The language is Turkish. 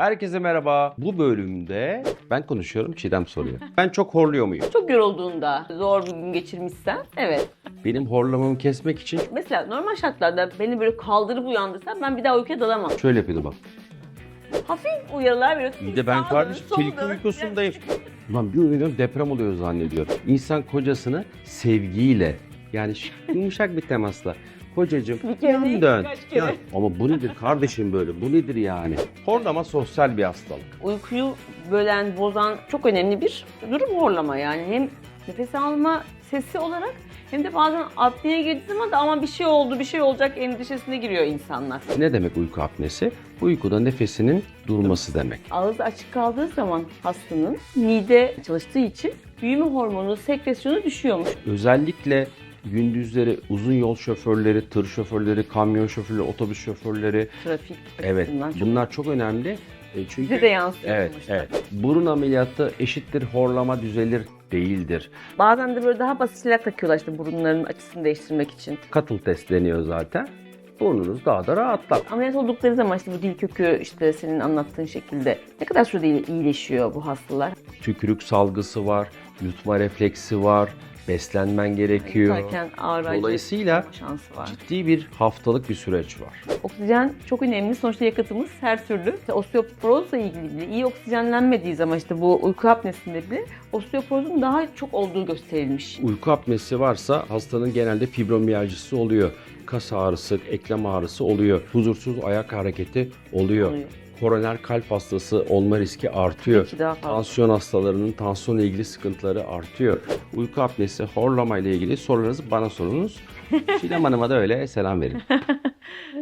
Herkese merhaba. Bu bölümde ben konuşuyorum, Çiğdem soruyor. Ben çok horluyor muyum? Çok yorulduğunda, zor bir gün geçirmişsen, evet. Benim horlamamı kesmek için Mesela normal şartlarda beni böyle kaldırıp uyandırsan ben bir daha uykuya dalamam. şöyle yapıyordu bak. Hafif uyarılar veriyorsun. İyi de ben Sağa kardeşim dön, sola tilki dön. uykusundayım. Ulan bir uyanıyorum deprem oluyor zannediyor. İnsan kocasını sevgiyle yani yumuşak bir temasla Kocacığım Bir kere yan değil, dön. birkaç kere. yan. Ama bu nedir kardeşim böyle? Bu nedir yani? Horlama sosyal bir hastalık. Uykuyu bölen, bozan çok önemli bir durum horlama yani. Hem nefes alma sesi olarak hem de bazen apneye girdiği zaman da ama bir şey oldu, bir şey olacak endişesine giriyor insanlar. Ne demek uyku apnesi? Uykuda nefesinin durması demek. Ağız açık kaldığı zaman hastanın mide çalıştığı için büyüme hormonu sekresyonu düşüyormuş. Özellikle gündüzleri uzun yol şoförleri, tır şoförleri, kamyon şoförleri, otobüs şoförleri Trafik evet açısından çok bunlar çok önemli. E, çünkü bize de yansıyor Evet, sonuçta. evet. Burun ameliyatı eşittir horlama düzelir değildir. Bazen de böyle daha basit şeyler takıyorlar işte burunların açısını değiştirmek için. Katıl test deniyor zaten. Burnunuz daha da rahatlar. Ameliyat oldukları zaman işte bu dil kökü işte senin anlattığın şekilde ne kadar sürede iyileşiyor bu hastalar? Tükürük salgısı var, yutma refleksi var, beslenmen gerekiyor. Yutarken Dolayısıyla şansı var. ciddi bir haftalık bir süreç var. Oksijen çok önemli. Sonuçta yakıtımız her türlü. İşte osteoporozla ilgili bile iyi oksijenlenmediği zaman işte bu uyku apnesinde bile osteoporozun daha çok olduğu gösterilmiş. Uyku apnesi varsa hastanın genelde fibromiyajisi oluyor. Kas ağrısı, eklem ağrısı oluyor. Huzursuz ayak hareketi oluyor. Oluyor. Koroner kalp hastası olma riski artıyor. İki daha fazla. Tansiyon hastalarının tansiyonla ilgili sıkıntıları artıyor. Uyku apnesi, horlama ile ilgili sorularınızı bana sorunuz. Çiğdem Hanım'a da öyle selam verin.